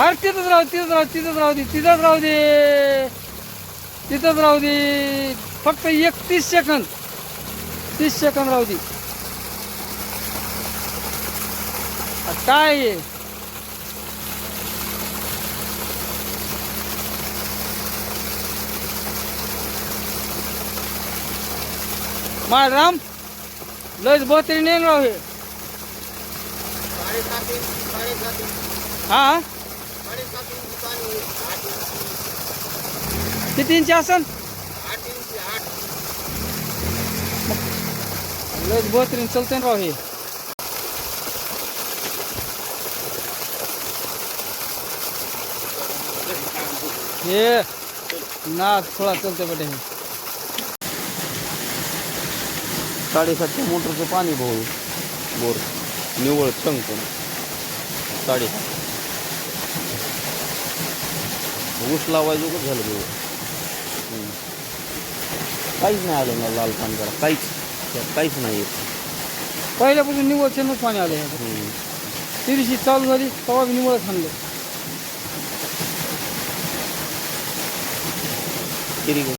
अरे तिथंच राहू तिथंच राहू तिथंच राहू दे तिथंच राहू दे. तिथंच राहू दे. फक्त एकतीस सेकंद. तीस सेकंद राहू दे. काय आहे? राम लस बहतरी नाही राहू हे हा? किती इंची असन लस बहतरीन चलते ना राव हे. हे ना थोडा चलते बटे हे. साडेसातशे मोटरचं पाणी भाऊ बोर निवळ पण साडेसात ऊस लावायचं का झालं बोर काहीच नाही आलं ना लाल करा काहीच. त्यात काहीच नाही येत. पहिल्यापासून निवड चेनच पाणी आले हम्म. ती दिवशी चालू झाली तेव्हा बी निवड थांबले किती